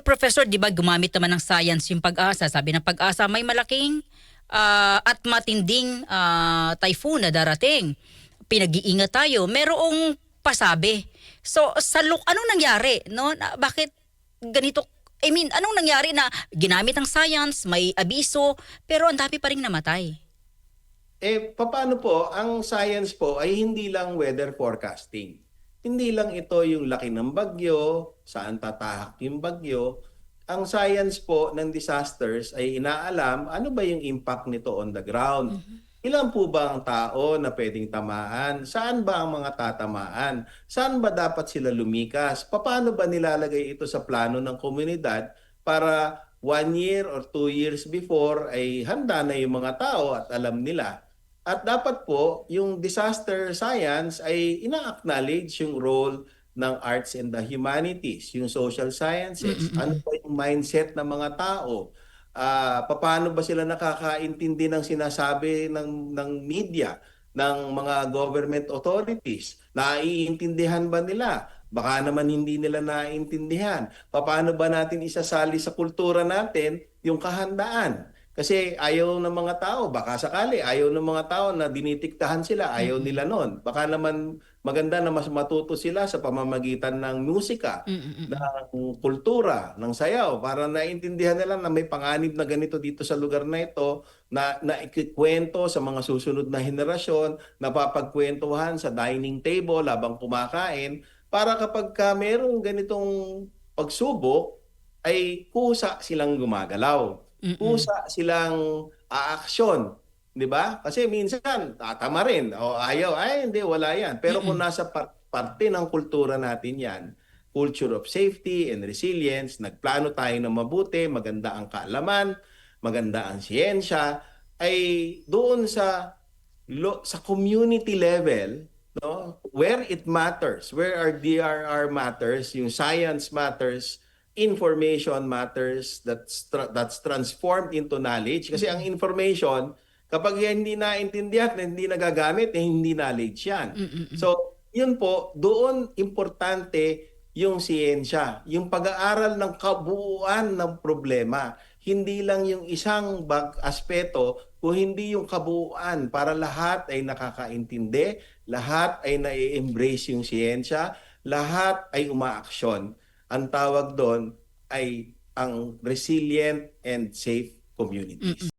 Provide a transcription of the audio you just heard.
Pero Professor, di ba gumamit naman ng science yung pag-asa? Sabi ng pag-asa may malaking ah, at matinding ah, typhoon na darating. Pinag-iingat tayo. Merong pasabi. So sa look, anong nangyari? No? Na, bakit ganito? I mean, anong nangyari na ginamit ang science, may abiso, pero ang dami pa rin namatay? Eh, paano po? Ang science po ay hindi lang weather forecasting. Hindi lang ito yung laki ng bagyo, saan tatahak yung bagyo. Ang science po ng disasters ay inaalam ano ba yung impact nito on the ground. Ilan po ba ang tao na pwedeng tamaan? Saan ba ang mga tatamaan? Saan ba dapat sila lumikas? Paano ba nilalagay ito sa plano ng komunidad para one year or two years before ay handa na yung mga tao at alam nila. At dapat po, yung disaster science ay ina-acknowledge yung role ng arts and the humanities, yung social sciences. Ano ba yung mindset ng mga tao? Ah, paano ba sila nakakaintindi ng sinasabi ng ng media, ng mga government authorities? Naiintindihan ba nila? Baka naman hindi nila naiintindihan. Paano ba natin isasali sa kultura natin yung kahandaan? Kasi ayaw ng mga tao, baka sakali, ayaw ng mga tao na dinitiktahan sila, ayaw nila nun. Baka naman maganda na mas matuto sila sa pamamagitan ng musika, ng kultura, ng sayaw, para naintindihan nila na may panganib na ganito dito sa lugar na ito, na, na ikikwento sa mga susunod na henerasyon, napapagkwentuhan sa dining table habang kumakain, para kapag ka merong ganitong pagsubok, ay kusa silang gumagalaw. Kusa silang aaksyon. Di ba? Kasi minsan, tatama rin. O ayaw, ay hindi, wala yan. Pero kung nasa par- parte ng kultura natin yan, culture of safety and resilience, nagplano tayo ng mabuti, maganda ang kaalaman, maganda ang siyensya, ay doon sa lo, sa community level, no, where it matters, where our DRR matters, yung science matters, information matters that's tra- that's transformed into knowledge. Kasi ang information kapag yan hindi naintindihan hindi nagagamit eh, hindi knowledge yan. So yun po doon importante yung siyensya yung pag-aaral ng kabuuan ng problema. Hindi lang yung isang bag aspeto kung hindi yung kabuuan para lahat ay nakakaintindi lahat ay na-embrace yung siyensya lahat ay umaaksyon ang tawag doon ay ang resilient and safe communities.